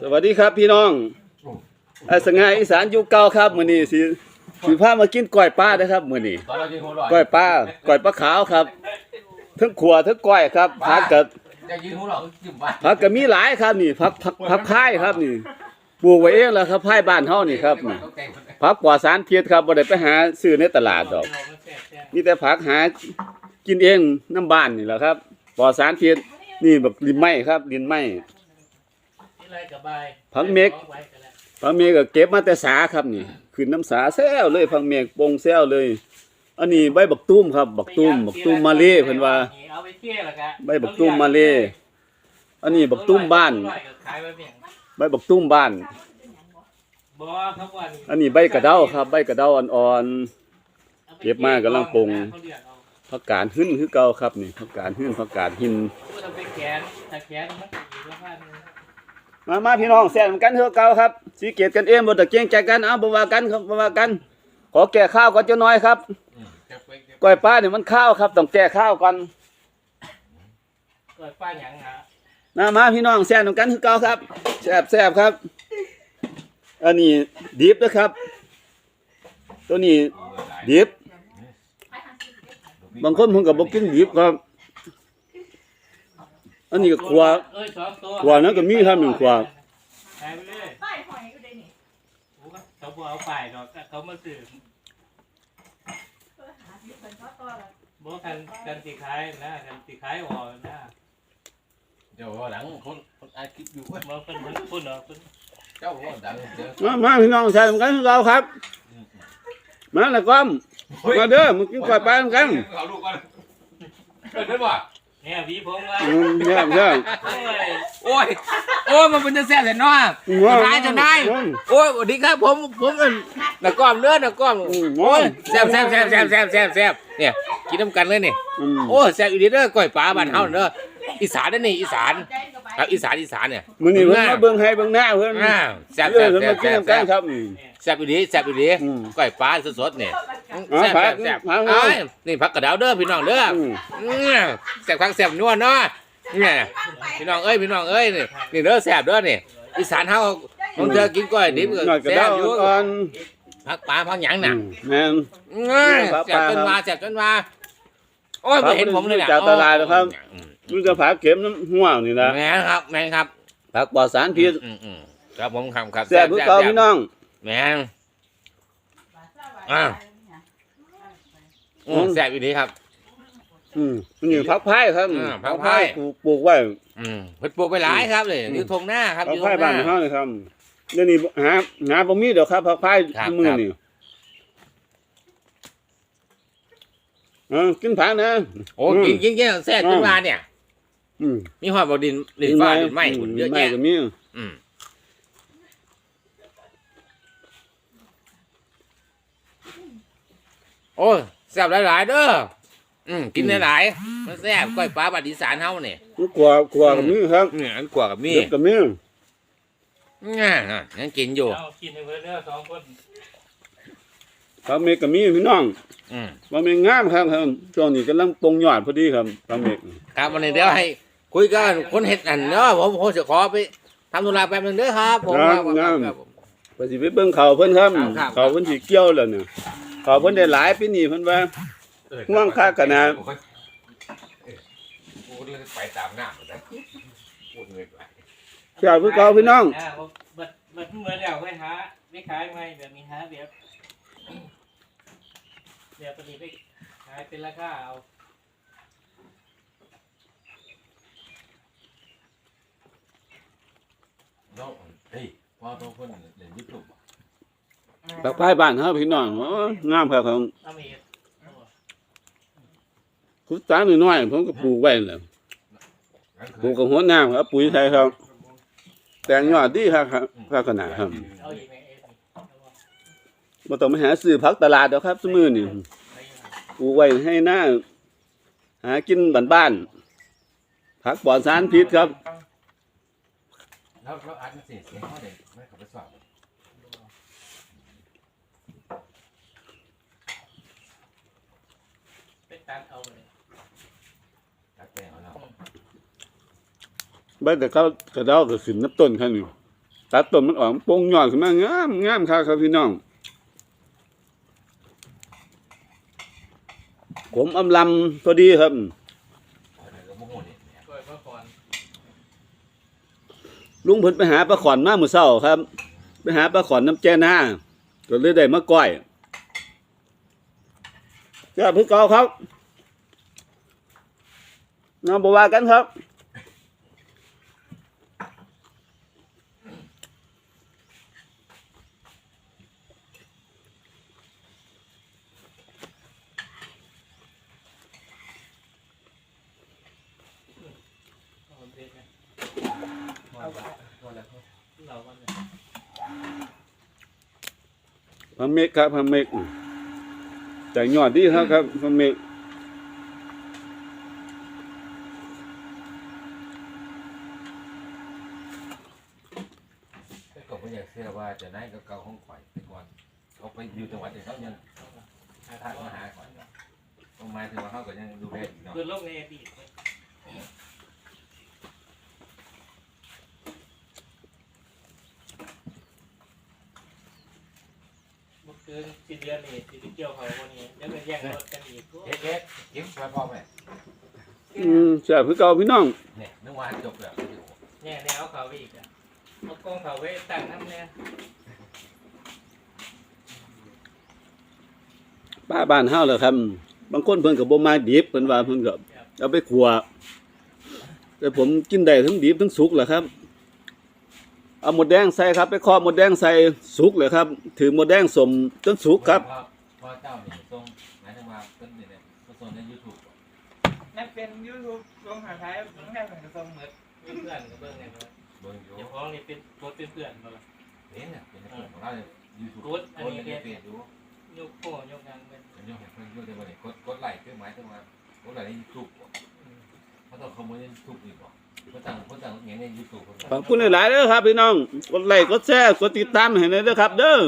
สวัสดีครับพี่น้องไอ้สง่าอีสานยุคเก่าครับมื้อนี้สิสิพามากินก้อยปลาเด้อครับมื้อนี้ตอนเรากินหัวเราะก้อยปลาก้อยปลาขาวครับทั้งขัวทั้งก้อยครับผักกับจะยืนหัวเราะจิ้มบ้านผักก็มีหลายครับนี่ผักผักผักพายครับนี่ปลูกไว้เองแล้วครับพายบ้านเฮานี่ครับนี่ผักปลอดสารพิษครับบ่ได้ไปหาซื้อในตลาดดอกมีแต่ผักหากินเองน้ำบ้านนี่แหละครับปลอดสารพิษนี่แบบลินไม้ครับลินไม้ พังเมกพังเมฆก็เก็บมาแต่สาครับนี่ขึ้นน้ำสาแซวเลยพังเมฆปงแซวเลย อันนี้ใบบักตุ้มครับ บักตุ้มบักตุ้มมาเล่เพิ่นว่าเอาไปเที่ยวละกะใบบักตุ้มมาเล่อันนี้บักตุ้มบ้านขายไปเพียงใบบักตุ้มบ้านบ่ครับวันอันนี้ใบกระเดาครับ ใบกระเดาอ่อนเก็บมากำลังปรุงๆผักกาดหึ้นคือเก่าครับนี่ผักกาดหึ้นผักกาดหินพูดเอาไปแขนถ้าแขนมันก็อยู่ละพันหนึ่ง มามาพี่น้องแซมกันเถอะเก่าครับสีเกียรติกันเองบ่ตะเกียงใจกันเอาบ่ว่ากันครับบ่ว่ากัน ขอแก้ข้าวก่อนเจ้าน้อยครับก้อยปลาเนี่ยมันข้าวครับ ต้องแก้ข้าวก่อนเกิดป้าหยังหามามาพี่น้องแซ่บกันคือเก่าครับแซ่บแซ่บครับ อันนี้ดิบนะครับ ตัวนี้ดิบบางคนผมก็บ่กินดิบครับ อันนี้ก็ขัวเอ้ยสองตัวขวานั้นก็มีครับหนึ่งขวาขายไปเลยป้ายหอยอยู่ในนี่โอ้ก็เขาบ่เอาไปดอกเขามาซื้อเพื่อหาที่เป็นข้อต่อละบ่กันกันสิขายนะกันสิขายออกนะเดี๋ยวหลังคนคนอาคลิปอยู่เว้ยบ่เพิ่นเพิ่นพุ่นเนาะเพิ่นเจ้าว่าดังเจอมามาพี่น้องแซ่บกันคือเก่าครับ มาแล้วก็มาเด้อมากินกล้วยปลากัน เอาลูกก่อนเกิดได้ป่ะ เนี่ยหวีผมว่าอืมแซ่บแซ่บโอ้ยโอ้ย โอ้ย มันเป็นจะแซ่บแต่น้อจะได้จะได้โอ้ยสวัสดีครับผม ผมเป็นนักก้อมเนื้อนักก้อมอืมโอ้ยแซ่บแซ่บแซ่บแซ่บแซ่บแซ่บแซ่บเนี่ย กินน้ำกันเลยนี่ อืม โอ้ยแซ่บอีดีเด้อก้อยปลาบ้านเฮาเด้ออีสานนั่นนี่ อีสานใจกับไปค รับอีสานอีสานเนี่ยมื้อนี้เพิ่นมาเบิ่งให้เบิ่งหน้าเพิ่นอ่าแซ่บเรื่แซ่อบงเพิ่นแซ่มาบกินแซ่บน้ำกัแซ่นบครับอืม แซ่บอีดีแซ่บอีดีอืมก้อยปลาสดๆเนี่ยอ๋อแซ่บผักแซ่บผักอ้ายนี่ผักกระเดาวเด้อพี่น้องเด้ออืมอืมแซ่บครั้งแซ่บนัวเนาะเนี่ยพี่น้องเอ้ยพี่น้องเอ้ยนี่นี่เด้อแซ่บเด้อนี่อีสานเฮาบางเธอกินก้อยดิบก็หน่อยกระแซ่เดาบอยู่อ่อนผักปลาผักหยังอืน่ะมแม่นง่ายผักแซ่ปบลาจนมาแซ่บจนมาโอ้ยครัไม่บเห็นผมเลยน่ะจากตลาดนะครับ อืม มันจะผักเข็มน้ำห่วงนี่นะแม่นครับแม่นครับผักปลอดสารพิษอืมอืมครับผมครับครับแซ่บคือเก่าพี่น้องแม่นอืมแซ่บอีนี้ครับ อืมนี่ผักไผ่ครับอ่าผักไผ่ ปลูกปลูกไว้อืมเพิ่นปลูกไปหลายครับเลยอยู่ทงหน้าครับผัอกยู่ทไผ่งหบ้าน้านเฮานี่ครับเดี๋ยวนี้หาหาบ่มีเดี๋ยวครับผักไผ่ครับ มื้อครับนี่เออกินผักนะ โอ้กินกินกินแซ่บจนมาเนี่ย อืมมีหอดบ่ดินดินฟ้าดินไหม้หุ่นเยอะดินไหม้แยะก็มีอืมโอ้ยแซ่บหลายๆเด้ออืมกินหลายๆมันแซ่บก้อยปลาบัดอีสานเฮาเนี่ยมันกลัวกลัวก็มีครับเนี่ยอันกว่ากับมีเด็กก็มีง่ายังกินอยู่เอากินให้เพิ่นเด้อสองคนผักเมกก็มีพี่น้องอืมผักเมกงามครับครับช่วงนี้กำลังปรงยอดพอดีครับผักเมกครับวันนี้เดี๋ยวให้ คุยกันคนเห็ดอันเนาะผมผมจะขอไปทำธุระแป๊บนึงเด้อครับผมครับ ครับผม ไปสิไปเบิ่งเขาวเพิ่นครับครับครับ เขาวเพิ่นสิเกี่ยวแล้วเนี่ยเขาวเพิ่นได้หลายปีนี้เพิ่นว่าห่วงค่ากันนะ พูดเลยไปตามหน้าหมดเลยพูดเลยไปแซ่บคือเก่าพี่น้องาเบิดเบิดเหมือนแล้วไปหาไปขายไหมแบบนี้หาแบบแบบปฏิไปขายเป็นราคาเอา น้องเฮ้ยพ่อต้องคนเล่นยูทูบผักพายบ้านเฮาพี่น้องโอ้ยงามครับของเอามาเฮ็ดคุดตาหน้อยๆผมก็ปลูกไว้แหล้วปลูกกับหัวน้ำครับปุ๋ยไทยครับ แต่งยอดดีครับครับพักขนาดครับเอาอีกไหมเอ็ดนี่เอาบ่ต้องไปหาซื้อผักตลาดดอกครับซุมื้อนี่ปลูกไว้ให้หน้า หากินบ้านๆผักปลอดสารพิษครับ แล้วแล้วอัดมันเสียงเสียงเขาเด็กไม่เขาไปสอบไปตัดเอาเลยตัดแต่งเอาแล้วใบแต่เขากระเดาก็ขึ้นน้ำต้นครับนี่ตัดต้นมันออกโป่งยอดขึ้นมางามงามครับครับพี่น้องผมอำลำพอดีครับ ก็บ่ฮู้นี่ กล้วยพระพร ลุงเพิ่นไปหาปลาขอนมามื้อเช้าครับ ไปหาปลาขอนน้ำแจ้หน้าก็เลยได้มาก้อยก็เพิ่นเก่าครับน้องบัวกันครับ เอาเด็ดนะ เอาละเอาละ เราวันนี้ พัมเมกครับพัมเมกแต่ยอดดีครับครับพัมเมกก็บ่อยากเชื่อว่าจะได้กับเก่าของข่อยแต่ก่อนเขาไปอยู่จังหวัดอื่นเขายังทักมาหาข่อยต้องหมาถึงว่าเขาก็ยังดูแลอยู่เนาะคือโลกในอดีต เมื่อคืนสิเดือนนี่สิไปเกี่ยวเขาวันนี้แล้วก็แย่งรถกันอีกเอ๊ะเอ๊ะยิ้มไปพ่อแม่อืมแซ่บคือเก่าพี่น้องเนี่ยนึกว่าจบแล้วแย่งแนวเขาไปอีกอะเอากล้องเขาไว้ตั้งน้ำเนี่ยป้าบ้านเฮาแหละครับ บางคนเพิ่นก็บ่มาดิบเพิ่นว่าเพิ่นก็เอาไปขัวแต่ผมกินได้ทั้งดิบทั้งสุกแหละครับ เอาหมดแดงใส่ครับ ไปเคาะหมดแดงใส่สุกเลยครับ ถือหมดแดงสมจนสุกครับ พ่อเจ้านี่ทรงหมายถึงว่าเพิ่นนี่เนี่ยทรงใน YouTube นั่นเป็นยูทูบลงหาท้ายลงแรกเหมือนกับเหมือนเพื่อนกับเพื่อนเนี่ยเบิ่งอยู่เดี๋ยวพ้องนี่เป็นรถเป็นเพื่อนมาละเห็นน่ะเป็นเพื่อนของเราเนี่ย YouTube กดอันนี้เปเนี่ลี่ยยนอยู่ยกโป้ยกงานเป็นเป็นยกเห็นเพิ่นอยู่แต่บ่ได้กดกดไลค์คือหมายถึงว่ากดไลค์ใน YouTube เขาต้องขโมยใน YouTube อีกบ่เพิ่นตั้งเพิ่นตั้งอย่า งใน YouTube เพิ่นขอบคุณหลายๆเด้อครับพี่น้อง กดไลค์ กดแชร์ กดติดตามให้หน่อยเด้อครับ เด้อ